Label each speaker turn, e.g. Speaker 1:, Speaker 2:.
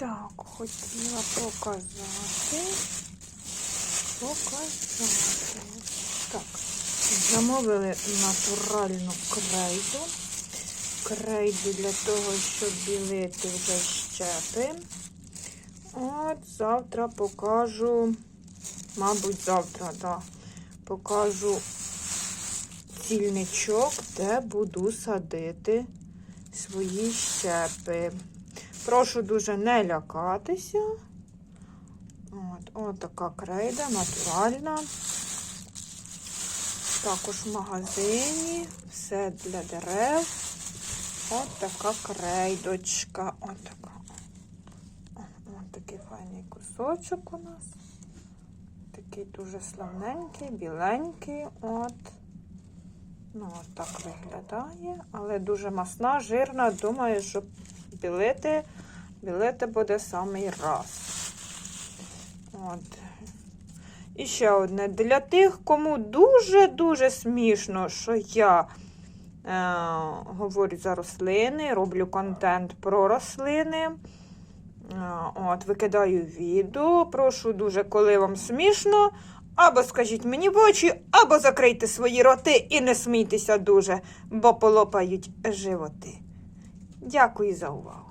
Speaker 1: Так, хотіла показати. Показати. Так, замовили натуральну крейду. Крейду для того, щоб білити вже щепи. От завтра покажу, мабуть, завтра, да, покажу цільничок, де буду садити свої щепи. Прошу дуже не лякатися. От, от така крейда, натуральна. Також в магазині, все для дерев. От така крейдочка. От така. От такий файний кусочок у нас. Такий дуже славненький, біленький. От. Ну, от так виглядає, але дуже масна, жирна. Думаю, що білити, білити буде самий раз. От. І ще одне. Для тих, кому дуже-дуже смішно, що я е, говорю за рослини, роблю контент про рослини. Е, От, викидаю відео. Прошу дуже, коли вам смішно. Або скажіть мені в очі, або закрийте свої роти і не смійтеся дуже, бо полопають животи. Дякую за увагу.